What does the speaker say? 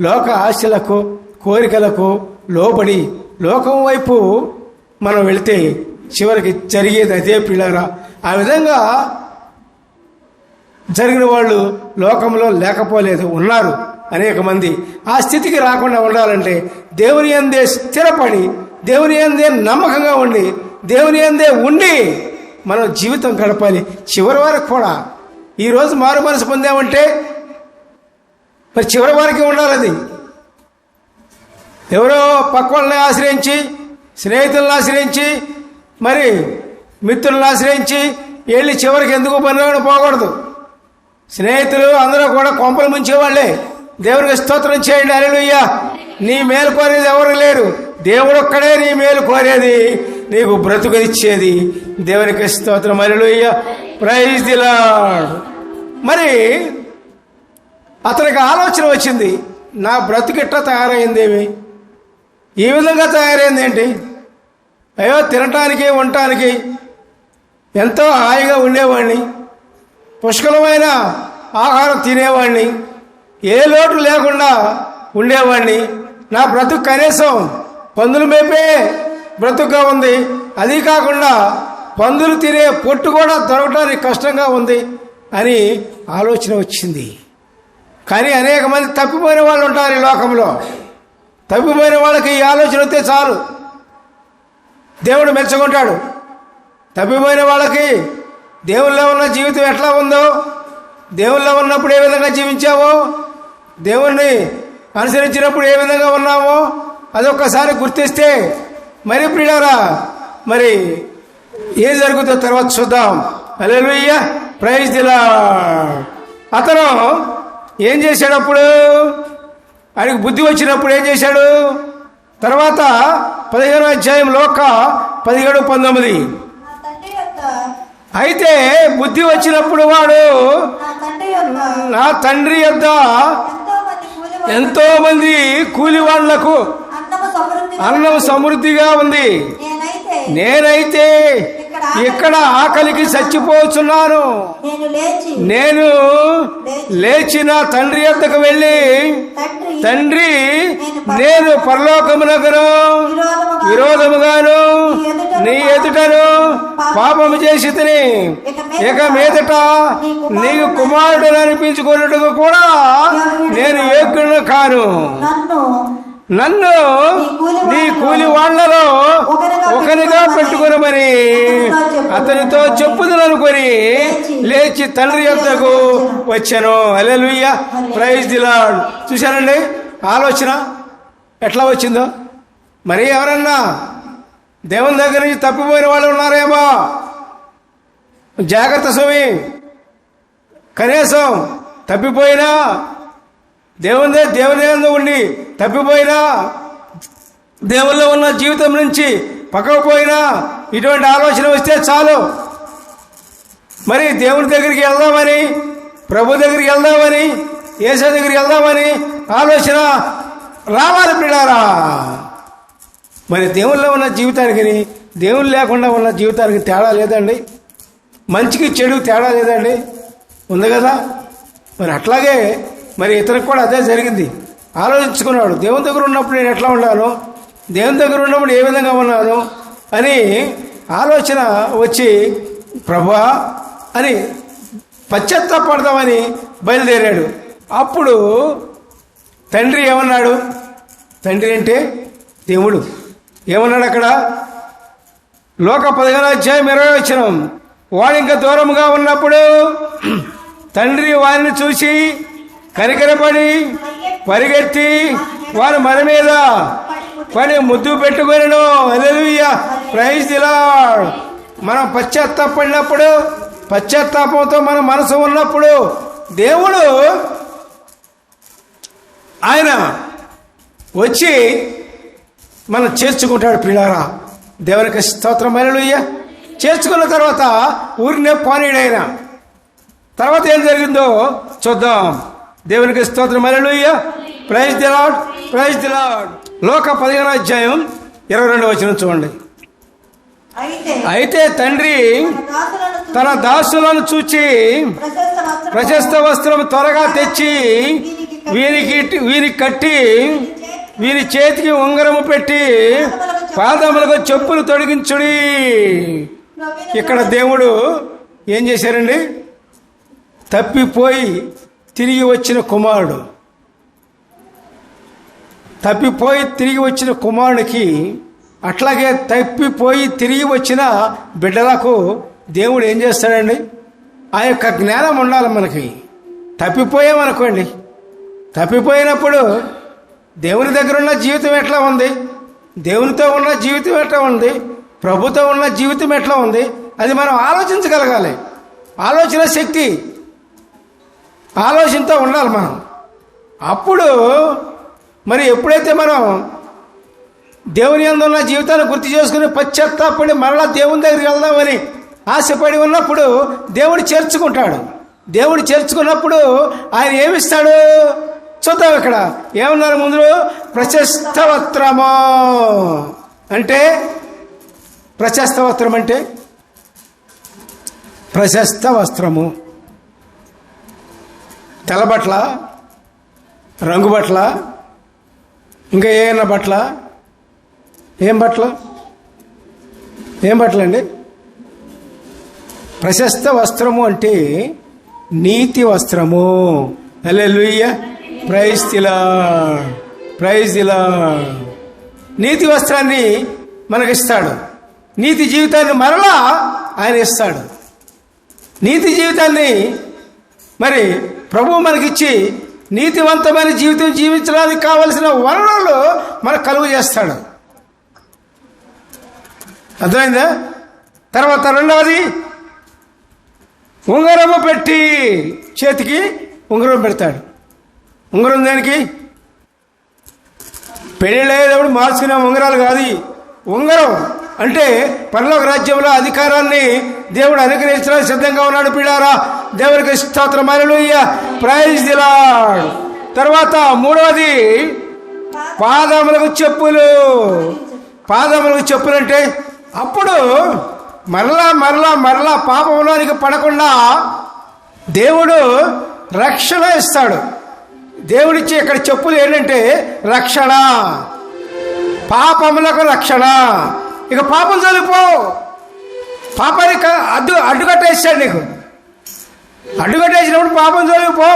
లోక ఆశలకు కోరికలకు లోబడి లోకం వైపు మనం వెళితే చివరికి జరిగేది అదే పిల్లరా? ఆ విధంగా జరిగిన వాళ్ళు లోకంలో లేకపోలేదు ఉన్నారు అనేక మంది. ఆ స్థితికి రాకుండా ఉండాలంటే దేవుని అందే స్థిరపడి దేవుని అందే నమ్మకంగా ఉండి దేవుని అందే ఉండి మనం జీవితం గడపాలి. చివరి వరకు కూడా ఈరోజు మారు మనసు పొందామంటే మరి చివరి వరకు ఉండాలి అది. ఎవరో పక్కవాళ్ళని ఆశ్రయించి స్నేహితులను ఆశ్రయించి మరి మిత్రులను ఆశ్రయించి వెళ్ళి చివరికి ఎందుకు పని పోకూడదు? స్నేహితులు అందరూ కూడా కొంపలు ముంచేవాళ్ళే దేవునికి స్తోత్రం చేయండి అలెలుయ్యా నీ మేలు కోరేది ఎవరు లేరు? దేవుడు ఒక్కడే నీ మేలు కోరేది నీకు బ్రతుకునిచ్చేది దేవునికి స్తోత్రం అలెలుయ్య ప్రైజ్ దిలా మరి అతనికి ఆలోచన వచ్చింది నా బ్రతుకిట్లా తయారైందేమి? ఈ విధంగా తయారైంది ఏంటి? అయ్యో తినటానికి ఉండటానికి ఎంతో హాయిగా ఉండేవాడిని పుష్కలమైన ఆహారం తినేవాడిని ఏ లోటు లేకుండా ఉండేవాడిని నా బ్రతుకు కనీసం పందులు మేపే బ్రతుకుగా ఉంది. అది కాకుండా పందులు తినే పొట్టు కూడా దొరకడానికి కష్టంగా ఉంది అని ఆలోచన వచ్చింది. కానీ అనేక మంది తప్పిపోయిన వాళ్ళు ఉంటారు ఈ లోకంలో. తప్పిపోయిన వాళ్ళకి ఈ ఆలోచన వస్తే చాలు. దేవుడు మెచ్చుకుంటాడు. తప్పిపోయిన వాళ్ళకి దేవుల్లో ఉన్న జీవితం ఎట్లా ఉందో దేవుల్లో ఉన్నప్పుడు ఏ విధంగా జీవించావో దేవుణ్ణి అనుసరించినప్పుడు ఏ విధంగా ఉన్నామో అదొక్కసారి గుర్తిస్తే మరి ప్రియారా మరి ఏం జరుగుతుందో తర్వాత చూద్దాం. అలెలుయ్య ప్రైజ్ దిలా అతను ఏం చేశాడు అప్పుడు ఆయనకు బుద్ధి వచ్చినప్పుడు ఏం చేశాడు? తర్వాత పదిహేను అధ్యాయం లోక పదిహేడు పంతొమ్మిది. అయితే బుద్ధి వచ్చినప్పుడు వాడు నా తండ్రి యొద్ద ఎంతో మంది కూలి ఎంతో మంది కూలి వాళ్ళకు అన్నము సమృద్ధి అన్నం సమృద్ధిగా ఉంది. నేనైతే ఇక్కడ ఆకలికి చచ్చిపోతున్నాను నేను లేచి నేను లేచిన తండ్రి యొద్దకు వెళ్ళి తండ్రి నేను పరలోకమునకును విరోధముగా విరోధముగాను నీ ఎదుటను పాపము చేసి తిని ఇక మీదట నీకు కుమారుడు అనిపించుకున్నట్టుగా కూడా నేను యోగ్యుడు కాను. నన్ను నీ కూలి వాళ్ళలో ఒకరిగా పెట్టుకునమని అతనితో చెప్పుదును అనుకొని లేచి తండ్రి యొద్దకు వచ్చాను. అలెలుయ్య ప్రైజ్ దిలాడ్ చూశారండి? ఆలోచన ఎట్లా వచ్చిందో? మరి ఎవరన్నా దేవుని దగ్గర నుంచి తప్పిపోయిన వాళ్ళు ఉన్నారేమో? జాగ్రత్త స్వామి. కనీసం తప్పిపోయినా దేవుని దేవుని ఉండి తప్పిపోయినా దేవుల్లో ఉన్న జీవితం నుంచి పక్కకపోయినా ఇటువంటి ఆలోచన వస్తే చాలు. మరి దేవుని దగ్గరికి వెళ్దామని ప్రభు దగ్గరికి వెళ్దామని ఏసే దగ్గరికి వెళ్దామని ఆలోచన రావాలి పిల్లారా మరి దేవుల్లో ఉన్న జీవితానికి దేవుడు లేకుండా ఉన్న జీవితానికి తేడా లేదండి. మంచికి చెడు తేడా లేదండి. ఉంది కదా? మరి అట్లాగే మరి ఇతనికి కూడా అదే జరిగింది. ఆలోచించుకున్నాడు. దేవుని దగ్గర ఉన్నప్పుడు నేను ఎట్లా ఉన్నాను దేవుని దగ్గర ఉన్నప్పుడు ఏ విధంగా ఉన్నాను అని ఆలోచన వచ్చి ప్రభా అని పశ్చాత్తాపడదామని బయలుదేరాడు. అప్పుడు తండ్రి ఏమన్నాడు? తండ్రి అంటే దేవుడు. ఏమన్నాడు అక్కడ? లోక పదిహేను అధ్యాయం ఇరవై వచ్చిన వాడు ఇంకా దూరంగా ఉన్నప్పుడు తండ్రి వారిని చూసి కనికరపడి పరిగెత్తి వారు మన మీద పని ముద్దు పెట్టుకొనిను. అలెలుయ్య ప్రైజ్ ఇలా మనం పశ్చాత్తాపడినప్పుడు పశ్చాత్తాపంతో మన మనసు ఉన్నప్పుడు దేవుడు ఆయన వచ్చి మనం చేర్చుకుంటాడు పిల్లారా దేవునికి స్తోత్రం. అలెలుయ్య చేర్చుకున్న తర్వాత ఊరినే పానీడైన తర్వాత ఏం జరిగిందో చూద్దాం. దేవునికి స్తోత్రం. అలెలుయ్య ప్రైజ్ దిలాడ్ ప్రైజ్ దిలాడ్ లోక పదిహేను అధ్యాయం ఇరవై రెండు వచ్చిన చూడండి. అయితే తండ్రి తన దాసులను చూచి ప్రశస్త వస్త్రం త్వరగా తెచ్చి వీరికి వీరికి వీరికి కట్టి వీరి చేతికి ఉంగరము పెట్టి పాదములకు చెప్పులు తొడిగించుడి. ఇక్కడ దేవుడు ఏం చేశారండి? తప్పిపోయి తిరిగి వచ్చిన కుమారుడు. తప్పిపోయి తిరిగి వచ్చిన కుమారుడికి అట్లాగే తప్పిపోయి తిరిగి వచ్చిన బిడ్డలకు దేవుడు ఏం చేస్తాడండి? ఆ యొక్క జ్ఞానం ఉండాలి మనకి. తప్పిపోయామనుకోండి తప్పిపోయినప్పుడు దేవుని దగ్గర ఉన్న జీవితం ఎట్లా ఉంది? దేవునితో ఉన్న జీవితం ఎట్లా ఉంది? ప్రభుతో ఉన్న జీవితం ఎట్లా ఉంది? అది మనం ఆలోచించగలగాలి. ఆలోచన శక్తి ఆలోచనతో ఉండాలి మనం. అప్పుడు మరి ఎప్పుడైతే మనం దేవుని యందు ఉన్న జీవితాన్ని గుర్తు చేసుకుని పశ్చాత్తాపడి మరలా దేవుని దగ్గరికి వెళ్దామని ఆశపడి ఉన్నప్పుడు దేవుడు చేర్చుకుంటాడు. దేవుడు చేర్చుకున్నప్పుడు ఆయన ఏమిస్తాడు? చూద్దాం ఇక్కడ. ఏమన్నారు ముందు? ప్రశస్త వస్త్రము అంటే ప్రశస్త వస్త్రం అంటే ప్రశస్త వస్త్రము తెల్లబట్ల రంగు బట్ల ఇంకా ఏమైనా బట్ల ఏం బట్టలు? ఏం బట్టలండి? ప్రశస్త వస్త్రము అంటే నీతి వస్త్రము. అలే లుయ్య ప్రైజ్ తిలా ప్రైజ్ తిలా నీతి వస్త్రాన్ని మనకిస్తాడు. నీతి జీవితాన్ని మరలా ఆయన ఇస్తాడు. నీతి జీవితాన్ని మరి ప్రభువు మనకిచ్చి నీతివంతమైన జీవితం జీవించడానికి కావలసిన వనరులు మనకు కలుగు చేస్తాడు. అర్థమైందా? తర్వాత రెండవది ఉంగరము పెట్టి చేతికి ఉంగరం పెడతాడు. ఉంగరం దానికి? పెళ్ళయ్యేటప్పుడు మార్చుకునే ఉంగరాలు కాదు ఉంగరం. అంటే పరలోక రాజ్యంలో అధికారాన్ని దేవుడు అనుగ్రహించడానికి సిద్ధంగా ఉన్నాడు పిల్లారా. దేవునికి స్తోత్రం. అలలుయ్య ప్రైజ్ దిలాడ్ తర్వాత మూడవది పాదములకు చెప్పులు. పాదములకు చెప్పులంటే అప్పుడు మరలా మరలా మరలా పాపంలోనికి పడకుండా దేవుడు రక్షణ ఇస్తాడు. దేవుడిచ్చే ఇక్కడ చెప్పులు ఏంటంటే రక్షణ. పాపములకు రక్షణ. ఇక పాపం చదువుకో పాపానికి అడ్డు అడ్డుకట్టేస్తాడు నీకు. అడ్డుకట్టేసినప్పుడు పాపం చదువుకో